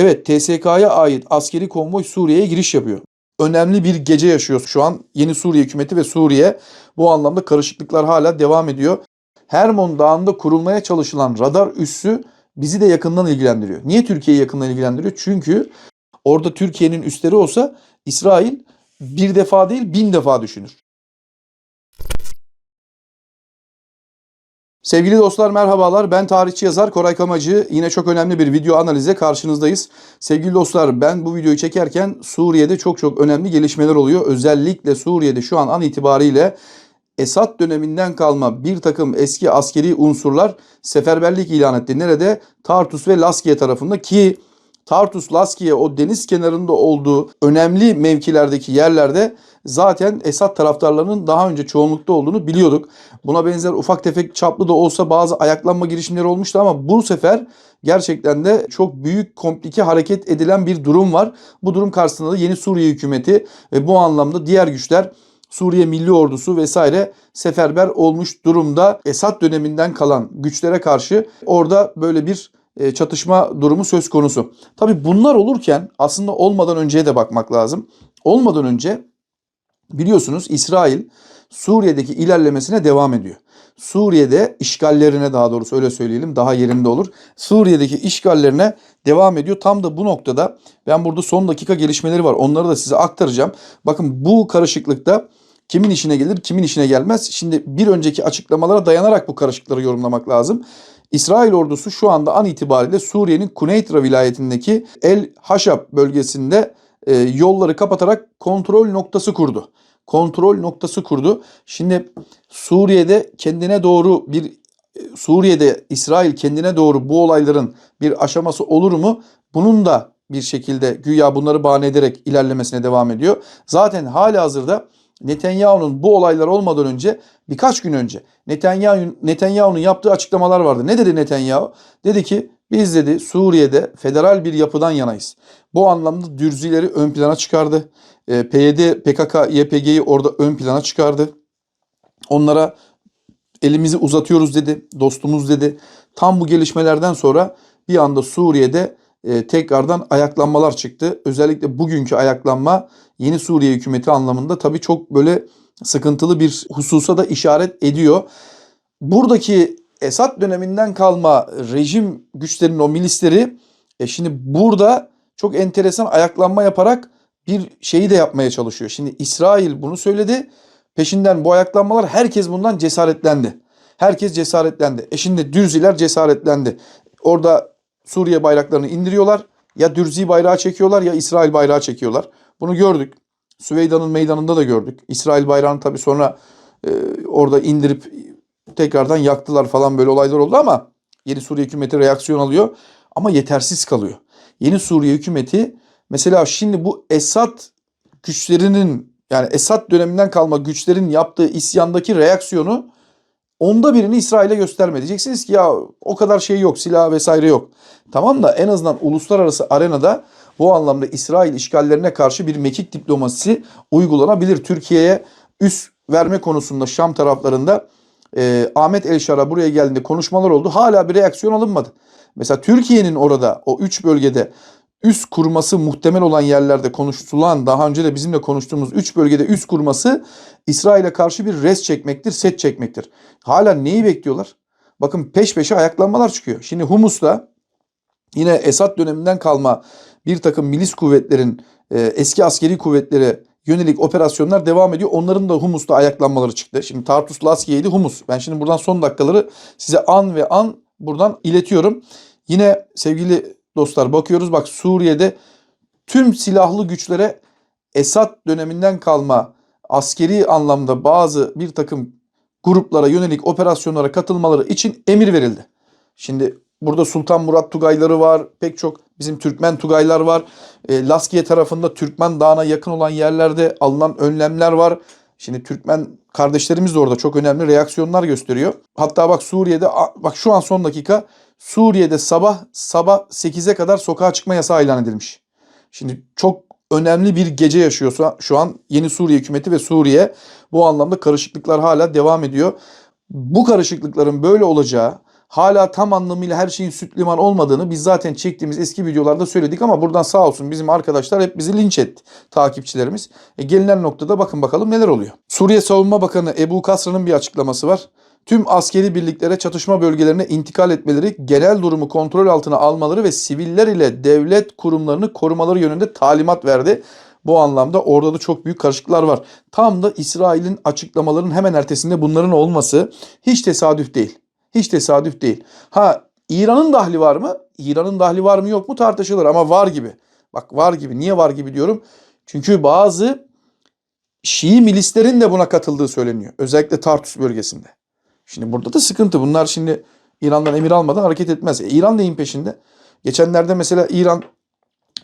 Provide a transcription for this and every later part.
Evet, TSK'ya ait askeri konvoy Suriye'ye giriş yapıyor. Önemli bir gece yaşıyor şu an yeni Suriye hükümeti ve Suriye. Bu anlamda karışıklıklar hala devam ediyor. Hermon Dağı'nda kurulmaya çalışılan radar üssü bizi de yakından ilgilendiriyor. Niye Türkiye'yi yakından ilgilendiriyor? Çünkü orada Türkiye'nin üsleri olsa İsrail bir defa değil bin defa düşünür. Sevgili dostlar merhabalar. Ben tarihçi yazar Koray Kamacı. Yine çok önemli bir video analize karşınızdayız. Sevgili dostlar ben bu videoyu çekerken Suriye'de çok çok önemli gelişmeler oluyor. Özellikle Suriye'de şu an an itibariyle Esad döneminden kalma bir takım eski askeri unsurlar seferberlik ilan etti. Nerede? Tartus ve Laskiye tarafında ki Tartus, Laskiye o deniz kenarında olduğu önemli mevkilerdeki yerlerde zaten Esad taraftarlarının daha önce çoğunlukta olduğunu biliyorduk. Buna benzer ufak tefek çaplı da olsa bazı ayaklanma girişimleri olmuştu ama bu sefer gerçekten de çok büyük komplike hareket edilen bir durum var. Bu durum karşısında da yeni Suriye hükümeti ve bu anlamda diğer güçler Suriye Milli Ordusu vesaire seferber olmuş durumda. Esad döneminden kalan güçlere karşı orada böyle bir çatışma durumu söz konusu. Tabi bunlar olurken aslında olmadan önceye de bakmak lazım. Olmadan önce biliyorsunuz İsrail Suriye'deki ilerlemesine devam ediyor. Suriye'de işgallerine daha doğrusu öyle söyleyelim daha yerinde olur. Suriye'deki işgallerine devam ediyor. Tam da bu noktada ben burada son dakika gelişmeleri var. Onları da size aktaracağım. Bakın bu karışıklıkta kimin işine gelir kimin işine gelmez. Şimdi bir önceki açıklamalara dayanarak bu karışıklıkları yorumlamak lazım. İsrail ordusu şu anda an itibariyle Suriye'nin Kuneytra vilayetindeki El Haşab bölgesinde e, yolları kapatarak kontrol noktası kurdu. Kontrol noktası kurdu. Şimdi Suriye'de kendine doğru bir e, Suriye'de İsrail kendine doğru bu olayların bir aşaması olur mu? Bunun da bir şekilde güya bunları bahane ederek ilerlemesine devam ediyor. Zaten hali hazırda Netanyahu'nun bu olaylar olmadan önce birkaç gün önce Netanyahu Netanyahu'nun yaptığı açıklamalar vardı. Ne dedi Netanyahu? Dedi ki biz dedi Suriye'de federal bir yapıdan yanayız. Bu anlamda dürzileri ön plana çıkardı. E, PYD, PKK, YPG'yi orada ön plana çıkardı. Onlara elimizi uzatıyoruz dedi, dostumuz dedi. Tam bu gelişmelerden sonra bir anda Suriye'de e, tekrardan ayaklanmalar çıktı. Özellikle bugünkü ayaklanma yeni Suriye hükümeti anlamında tabii çok böyle sıkıntılı bir hususa da işaret ediyor. Buradaki Esad döneminden kalma rejim güçlerinin o milisleri e şimdi burada çok enteresan ayaklanma yaparak bir şeyi de yapmaya çalışıyor. Şimdi İsrail bunu söyledi. Peşinden bu ayaklanmalar herkes bundan cesaretlendi. Herkes cesaretlendi. E şimdi Dürziler cesaretlendi. Orada Suriye bayraklarını indiriyorlar. Ya Dürzi bayrağı çekiyorlar ya İsrail bayrağı çekiyorlar. Bunu gördük. Süveyda'nın meydanında da gördük. İsrail bayrağını tabii sonra e, orada indirip tekrardan yaktılar falan böyle olaylar oldu ama yeni Suriye hükümeti reaksiyon alıyor ama yetersiz kalıyor. Yeni Suriye hükümeti mesela şimdi bu Esad güçlerinin yani Esad döneminden kalma güçlerin yaptığı isyandaki reaksiyonu onda birini İsrail'e gösterme. Diyeceksiniz ki ya o kadar şey yok, silah vesaire yok. Tamam da en azından uluslararası arenada bu anlamda İsrail işgallerine karşı bir mekik diplomasisi uygulanabilir. Türkiye'ye üst verme konusunda Şam taraflarında e, Ahmet Elşar'a buraya geldiğinde konuşmalar oldu. Hala bir reaksiyon alınmadı. Mesela Türkiye'nin orada o üç bölgede üst kurması muhtemel olan yerlerde konuşulan daha önce de bizimle konuştuğumuz 3 bölgede üst kurması İsrail'e karşı bir res çekmektir, set çekmektir. Hala neyi bekliyorlar? Bakın peş peşe ayaklanmalar çıkıyor. Şimdi Humus'ta yine Esad döneminden kalma bir takım milis kuvvetlerin e, eski askeri kuvvetlere yönelik operasyonlar devam ediyor. Onların da Humus'ta ayaklanmaları çıktı. Şimdi Tartus Laskiye'ydi Humus. Ben şimdi buradan son dakikaları size an ve an buradan iletiyorum. Yine sevgili dostlar bakıyoruz bak Suriye'de tüm silahlı güçlere Esad döneminden kalma askeri anlamda bazı bir takım gruplara yönelik operasyonlara katılmaları için emir verildi. Şimdi burada Sultan Murat Tugayları var. Pek çok bizim Türkmen Tugaylar var. E, Laskiye tarafında Türkmen Dağı'na yakın olan yerlerde alınan önlemler var. Şimdi Türkmen kardeşlerimiz de orada çok önemli reaksiyonlar gösteriyor. Hatta bak Suriye'de bak şu an son dakika Suriye'de sabah sabah 8'e kadar sokağa çıkma yasağı ilan edilmiş. Şimdi çok önemli bir gece yaşıyorsa şu an yeni Suriye hükümeti ve Suriye bu anlamda karışıklıklar hala devam ediyor. Bu karışıklıkların böyle olacağı hala tam anlamıyla her şeyin süt liman olmadığını biz zaten çektiğimiz eski videolarda söyledik ama buradan sağ olsun bizim arkadaşlar hep bizi linç etti takipçilerimiz. E, gelinen noktada bakın bakalım neler oluyor. Suriye Savunma Bakanı Ebu Kasra'nın bir açıklaması var. Tüm askeri birliklere çatışma bölgelerine intikal etmeleri, genel durumu kontrol altına almaları ve siviller ile devlet kurumlarını korumaları yönünde talimat verdi. Bu anlamda orada da çok büyük karışıklıklar var. Tam da İsrail'in açıklamalarının hemen ertesinde bunların olması hiç tesadüf değil. Hiç tesadüf değil. Ha İran'ın dahli var mı? İran'ın dahli var mı yok mu tartışılır ama var gibi. Bak var gibi. Niye var gibi diyorum? Çünkü bazı Şii milislerin de buna katıldığı söyleniyor. Özellikle Tartus bölgesinde. Şimdi burada da sıkıntı. Bunlar şimdi İran'dan emir almadan hareket etmez. E, İran neyin peşinde? Geçenlerde mesela İran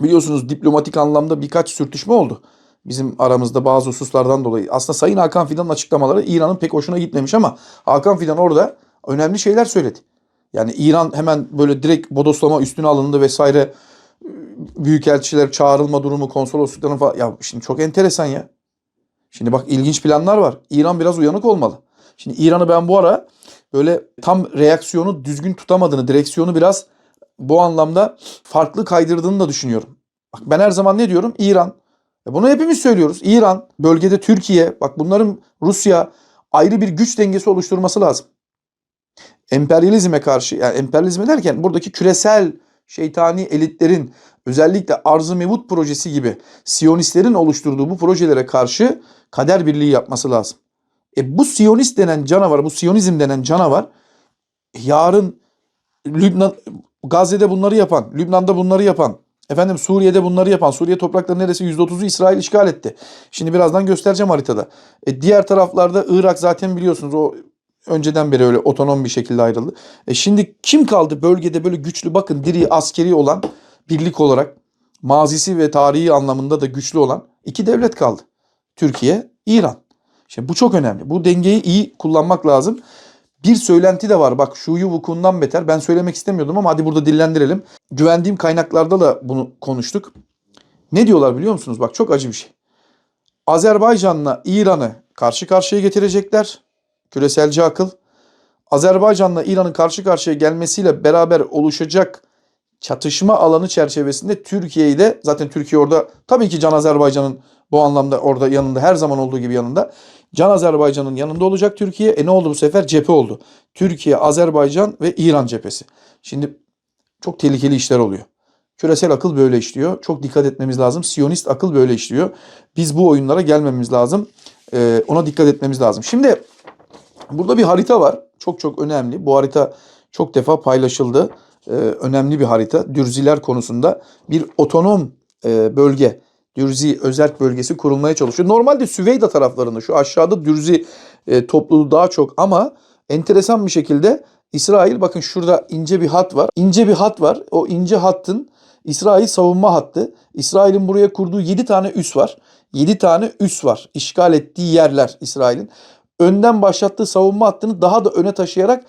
biliyorsunuz diplomatik anlamda birkaç sürtüşme oldu. Bizim aramızda bazı hususlardan dolayı. Aslında Sayın Hakan Fidan'ın açıklamaları İran'ın pek hoşuna gitmemiş ama Hakan Fidan orada önemli şeyler söyledi. Yani İran hemen böyle direkt bodoslama üstüne alındı vesaire. Büyükelçiler çağrılma durumu, konsoloslukların falan. Ya şimdi çok enteresan ya. Şimdi bak ilginç planlar var. İran biraz uyanık olmalı. Şimdi İran'ı ben bu ara böyle tam reaksiyonu düzgün tutamadığını, direksiyonu biraz bu anlamda farklı kaydırdığını da düşünüyorum. Bak ben her zaman ne diyorum? İran. E bunu hepimiz söylüyoruz. İran, bölgede Türkiye, bak bunların Rusya ayrı bir güç dengesi oluşturması lazım. Emperyalizme karşı, yani emperyalizme derken buradaki küresel şeytani elitlerin özellikle Arz-ı Mevut projesi gibi Siyonistlerin oluşturduğu bu projelere karşı kader birliği yapması lazım. E bu Siyonist denen canavar, bu Siyonizm denen canavar yarın Lübnan, Gazze'de bunları yapan, Lübnan'da bunları yapan, efendim Suriye'de bunları yapan, Suriye toprakları neresi %30'u İsrail işgal etti. Şimdi birazdan göstereceğim haritada. E diğer taraflarda Irak zaten biliyorsunuz o önceden beri öyle otonom bir şekilde ayrıldı. E şimdi kim kaldı bölgede böyle güçlü bakın diri askeri olan birlik olarak mazisi ve tarihi anlamında da güçlü olan iki devlet kaldı. Türkiye, İran. Şimdi bu çok önemli. Bu dengeyi iyi kullanmak lazım. Bir söylenti de var. Bak şuyu vukuundan beter. Ben söylemek istemiyordum ama hadi burada dillendirelim. Güvendiğim kaynaklarda da bunu konuştuk. Ne diyorlar biliyor musunuz? Bak çok acı bir şey. Azerbaycan'la İran'ı karşı karşıya getirecekler. Küreselci akıl. Azerbaycan'la İran'ın karşı karşıya gelmesiyle beraber oluşacak çatışma alanı çerçevesinde Türkiye'yi de zaten Türkiye orada tabii ki Can Azerbaycan'ın bu anlamda orada yanında her zaman olduğu gibi yanında. Can Azerbaycan'ın yanında olacak Türkiye. E ne oldu bu sefer? Cephe oldu. Türkiye, Azerbaycan ve İran cephesi. Şimdi çok tehlikeli işler oluyor. Küresel akıl böyle işliyor. Çok dikkat etmemiz lazım. Siyonist akıl böyle işliyor. Biz bu oyunlara gelmemiz lazım. Ee, ona dikkat etmemiz lazım. Şimdi burada bir harita var. Çok çok önemli. Bu harita çok defa paylaşıldı. Ee, önemli bir harita. Dürziler konusunda bir otonom e, bölge. Dürzi özerk bölgesi kurulmaya çalışıyor. Normalde Süveyda taraflarında şu aşağıda Dürzi e, topluluğu daha çok ama enteresan bir şekilde İsrail bakın şurada ince bir hat var. İnce bir hat var. O ince hattın İsrail savunma hattı. İsrail'in buraya kurduğu 7 tane üs var. 7 tane üs var. İşgal ettiği yerler İsrail'in. Önden başlattığı savunma hattını daha da öne taşıyarak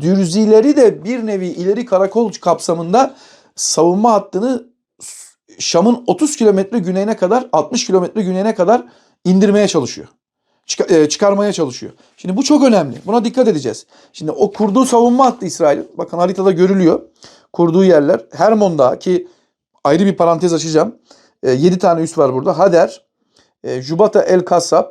Dürzileri de bir nevi ileri karakol kapsamında savunma hattını Şam'ın 30 kilometre güneyine kadar 60 kilometre güneyine kadar indirmeye çalışıyor. Çık- e, çıkarmaya çalışıyor. Şimdi bu çok önemli. Buna dikkat edeceğiz. Şimdi o kurduğu savunma hattı İsrail'in. Bakın haritada görülüyor. Kurduğu yerler. Hermon'da ki ayrı bir parantez açacağım. 7 tane üs var burada. Hader, e, Jubata El Kassab,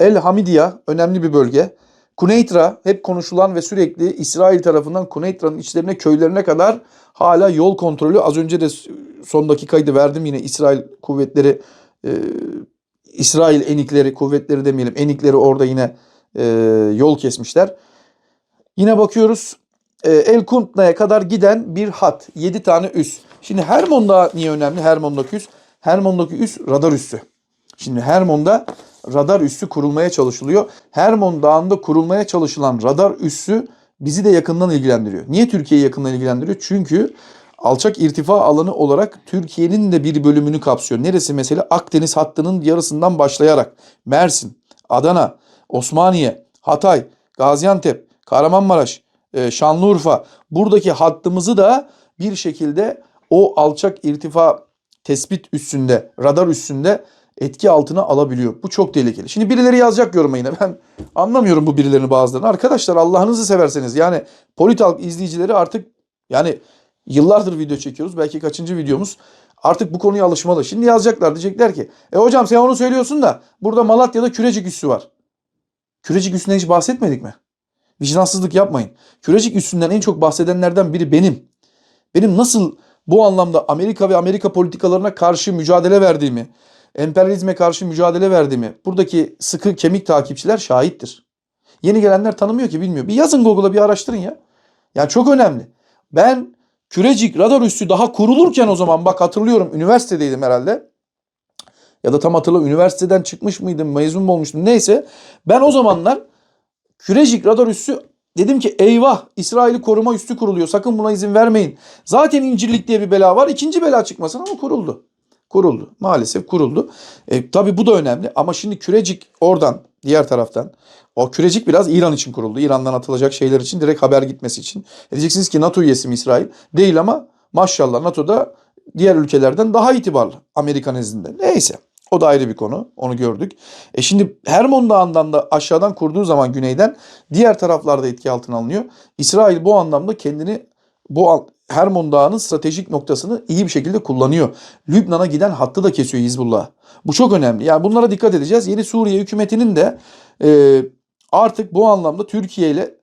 El Hamidiya önemli bir bölge. Kuneytra hep konuşulan ve sürekli İsrail tarafından Kuneytra'nın içlerine köylerine kadar hala yol kontrolü. Az önce de son dakikayı da verdim yine İsrail kuvvetleri e, İsrail enikleri kuvvetleri demeyelim enikleri orada yine e, yol kesmişler. Yine bakıyoruz e, El Kuntna'ya kadar giden bir hat. 7 tane üs. Şimdi Hermon'da niye önemli? Hermon'daki üs. Hermon'daki üs radar üssü. Şimdi Hermon'da radar üssü kurulmaya çalışılıyor. Hermon Dağı'nda kurulmaya çalışılan radar üssü bizi de yakından ilgilendiriyor. Niye Türkiye'yi yakından ilgilendiriyor? Çünkü alçak irtifa alanı olarak Türkiye'nin de bir bölümünü kapsıyor. Neresi mesela? Akdeniz hattının yarısından başlayarak Mersin, Adana, Osmaniye, Hatay, Gaziantep, Kahramanmaraş, e, Şanlıurfa buradaki hattımızı da bir şekilde o alçak irtifa tespit üssünde, radar üssünde etki altına alabiliyor. Bu çok tehlikeli. Şimdi birileri yazacak yoruma yine. Ben anlamıyorum bu birilerini bazılarını. Arkadaşlar Allah'ınızı severseniz yani Politalk izleyicileri artık yani yıllardır video çekiyoruz. Belki kaçıncı videomuz. Artık bu konuya alışmalı. Şimdi yazacaklar diyecekler ki e hocam sen onu söylüyorsun da burada Malatya'da Kürecik üssü var. Kürecik üssünden hiç bahsetmedik mi? Vicdansızlık yapmayın. Kürecik üssünden en çok bahsedenlerden biri benim. Benim nasıl bu anlamda Amerika ve Amerika politikalarına karşı mücadele verdiğimi, emperyalizme karşı mücadele verdiğimi buradaki sıkı kemik takipçiler şahittir. Yeni gelenler tanımıyor ki bilmiyor. Bir yazın Google'a bir araştırın ya. Yani çok önemli. Ben Kürecik radar üssü daha kurulurken o zaman bak hatırlıyorum üniversitedeydim herhalde. Ya da tam hatırlamıyorum üniversiteden çıkmış mıydım mezun mu olmuştum neyse. Ben o zamanlar Kürecik radar üssü dedim ki eyvah İsrail'i koruma üssü kuruluyor sakın buna izin vermeyin. Zaten İncirlik diye bir bela var ikinci bela çıkmasın ama kuruldu. Kuruldu maalesef kuruldu. E, tabii bu da önemli ama şimdi Kürecik oradan diğer taraftan o Kürecik biraz İran için kuruldu. İran'dan atılacak şeyler için direkt haber gitmesi için. E diyeceksiniz ki NATO üyesi mi İsrail? Değil ama maşallah NATO'da diğer ülkelerden daha itibarlı Amerika nezdinde. Neyse. O da ayrı bir konu. Onu gördük. E şimdi Hermon Dağı'ndan da aşağıdan kurduğu zaman güneyden diğer taraflarda etki altına alınıyor. İsrail bu anlamda kendini bu Hermon Dağı'nın stratejik noktasını iyi bir şekilde kullanıyor. Lübnan'a giden hattı da kesiyor Hizbullah. Bu çok önemli. Yani bunlara dikkat edeceğiz. Yeni Suriye hükümetinin de e, artık bu anlamda Türkiye ile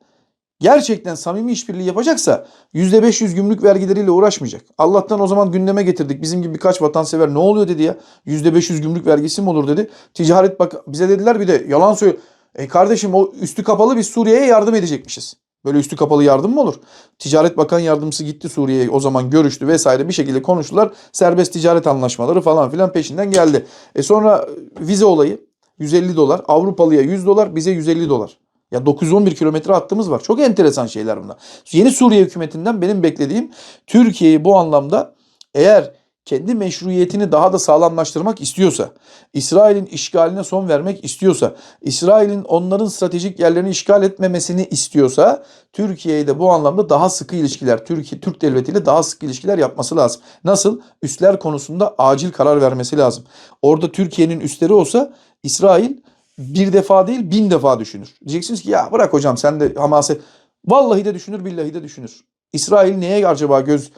gerçekten samimi işbirliği yapacaksa %500 gümrük vergileriyle uğraşmayacak. Allah'tan o zaman gündeme getirdik. Bizim gibi birkaç vatansever ne oluyor dedi ya. %500 gümrük vergisi mi olur dedi. Ticaret bak bize dediler bir de yalan söylüyor. E kardeşim o üstü kapalı biz Suriye'ye yardım edecekmişiz. Böyle üstü kapalı yardım mı olur? Ticaret Bakan Yardımcısı gitti Suriye'ye o zaman görüştü vesaire bir şekilde konuştular. Serbest ticaret anlaşmaları falan filan peşinden geldi. E sonra vize olayı 150 dolar. Avrupalıya 100 dolar bize 150 dolar. Ya 911 kilometre hattımız var. Çok enteresan şeyler bunlar. Yeni Suriye hükümetinden benim beklediğim Türkiye'yi bu anlamda eğer kendi meşruiyetini daha da sağlamlaştırmak istiyorsa, İsrail'in işgaline son vermek istiyorsa, İsrail'in onların stratejik yerlerini işgal etmemesini istiyorsa, Türkiye'ye de bu anlamda daha sıkı ilişkiler, Türkiye Türk devletiyle daha sıkı ilişkiler yapması lazım. Nasıl? Üsler konusunda acil karar vermesi lazım. Orada Türkiye'nin üstleri olsa İsrail bir defa değil bin defa düşünür. Diyeceksiniz ki ya bırak hocam sen de Hamas'e vallahi de düşünür billahi de düşünür. İsrail neye acaba göz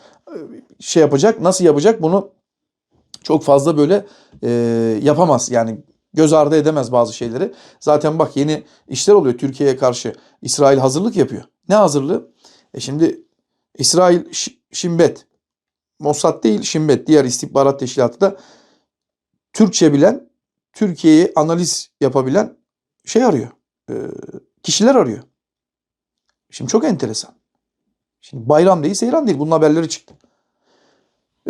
şey yapacak nasıl yapacak bunu çok fazla böyle e, yapamaz yani göz ardı edemez bazı şeyleri. Zaten bak yeni işler oluyor Türkiye'ye karşı İsrail hazırlık yapıyor. Ne hazırlığı? E şimdi İsrail Şimbet Mossad değil Şimbet diğer istihbarat teşkilatı da Türkçe bilen Türkiye'yi analiz yapabilen şey arıyor. e, kişiler arıyor. Şimdi çok enteresan. Şimdi bayram değil, seyran değil. Bunun haberleri çıktı.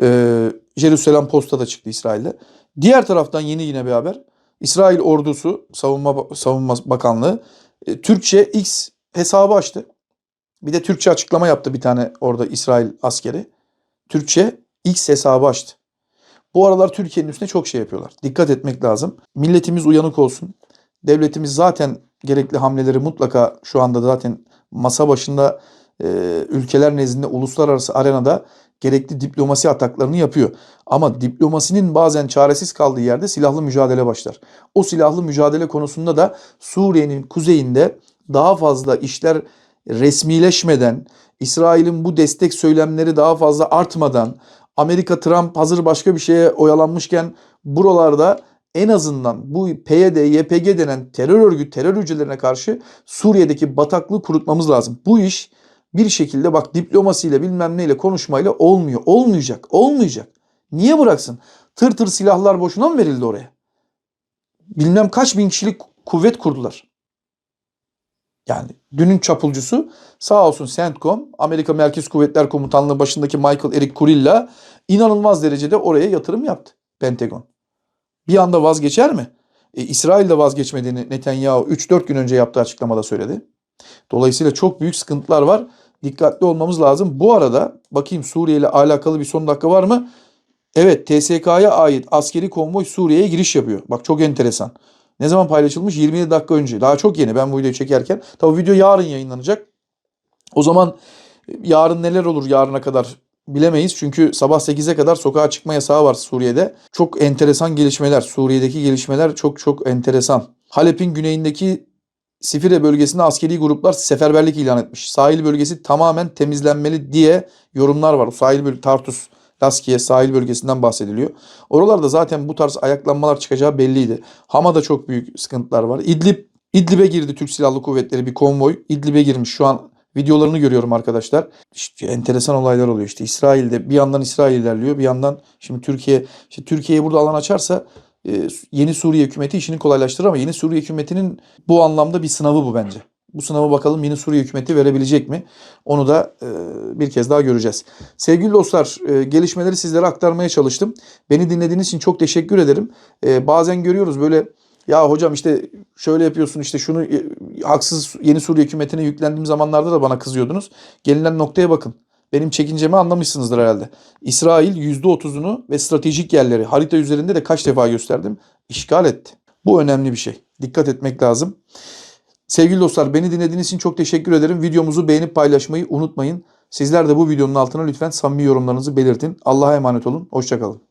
Ee, Jerusalem Post'ta da çıktı İsrail'de. Diğer taraftan yeni yine bir haber. İsrail ordusu, savunma savunma bakanlığı e, Türkçe X hesabı açtı. Bir de Türkçe açıklama yaptı bir tane orada İsrail askeri. Türkçe X hesabı açtı. Bu aralar Türkiye'nin üstüne çok şey yapıyorlar. Dikkat etmek lazım. Milletimiz uyanık olsun. Devletimiz zaten gerekli hamleleri mutlaka şu anda zaten masa başında ülkeler nezdinde uluslararası arenada gerekli diplomasi ataklarını yapıyor. Ama diplomasinin bazen çaresiz kaldığı yerde silahlı mücadele başlar. O silahlı mücadele konusunda da Suriye'nin kuzeyinde daha fazla işler resmileşmeden, İsrail'in bu destek söylemleri daha fazla artmadan, Amerika Trump hazır başka bir şeye oyalanmışken buralarda en azından bu PYD, YPG denen terör örgütü, terör hücrelerine karşı Suriye'deki bataklığı kurutmamız lazım. Bu iş bir şekilde bak diplomasiyle bilmem neyle konuşmayla olmuyor. Olmayacak. Olmayacak. Niye bıraksın? Tır tır silahlar boşuna mı verildi oraya? Bilmem kaç bin kişilik kuvvet kurdular. Yani dünün çapulcusu sağ olsun CENTCOM, Amerika Merkez Kuvvetler Komutanlığı başındaki Michael Eric Kurilla inanılmaz derecede oraya yatırım yaptı Pentagon. Bir anda vazgeçer mi? E, İsrail de vazgeçmediğini Netanyahu 3-4 gün önce yaptığı açıklamada söyledi. Dolayısıyla çok büyük sıkıntılar var. Dikkatli olmamız lazım. Bu arada bakayım Suriye ile alakalı bir son dakika var mı? Evet TSK'ya ait askeri konvoy Suriye'ye giriş yapıyor. Bak çok enteresan. Ne zaman paylaşılmış? 27 dakika önce. Daha çok yeni ben bu videoyu çekerken. Tabii video yarın yayınlanacak. O zaman yarın neler olur yarına kadar bilemeyiz. Çünkü sabah 8'e kadar sokağa çıkma yasağı var Suriye'de. Çok enteresan gelişmeler. Suriye'deki gelişmeler çok çok enteresan. Halep'in güneyindeki Sifire bölgesinde askeri gruplar seferberlik ilan etmiş. Sahil bölgesi tamamen temizlenmeli diye yorumlar var. Sahil bölgesi Tartus, Laskiye sahil bölgesinden bahsediliyor. Oralarda zaten bu tarz ayaklanmalar çıkacağı belliydi. Hama'da çok büyük sıkıntılar var. İdlib İdlib'e girdi Türk Silahlı Kuvvetleri bir konvoy. İdlib'e girmiş. Şu an videolarını görüyorum arkadaşlar. İşte enteresan olaylar oluyor. İşte İsrail'de bir yandan İsrail ilerliyor, bir yandan şimdi Türkiye işte Türkiye'ye burada alan açarsa yeni Suriye hükümeti işini kolaylaştırır ama yeni Suriye hükümetinin bu anlamda bir sınavı bu bence. Bu sınavı bakalım yeni Suriye hükümeti verebilecek mi? Onu da e, bir kez daha göreceğiz. Sevgili dostlar e, gelişmeleri sizlere aktarmaya çalıştım. Beni dinlediğiniz için çok teşekkür ederim. E, bazen görüyoruz böyle ya hocam işte şöyle yapıyorsun işte şunu e, haksız yeni Suriye hükümetine yüklendiğim zamanlarda da bana kızıyordunuz. Gelinen noktaya bakın. Benim çekincemi anlamışsınızdır herhalde. İsrail %30'unu ve stratejik yerleri harita üzerinde de kaç defa gösterdim işgal etti. Bu önemli bir şey. Dikkat etmek lazım. Sevgili dostlar beni dinlediğiniz için çok teşekkür ederim. Videomuzu beğenip paylaşmayı unutmayın. Sizler de bu videonun altına lütfen samimi yorumlarınızı belirtin. Allah'a emanet olun. Hoşçakalın.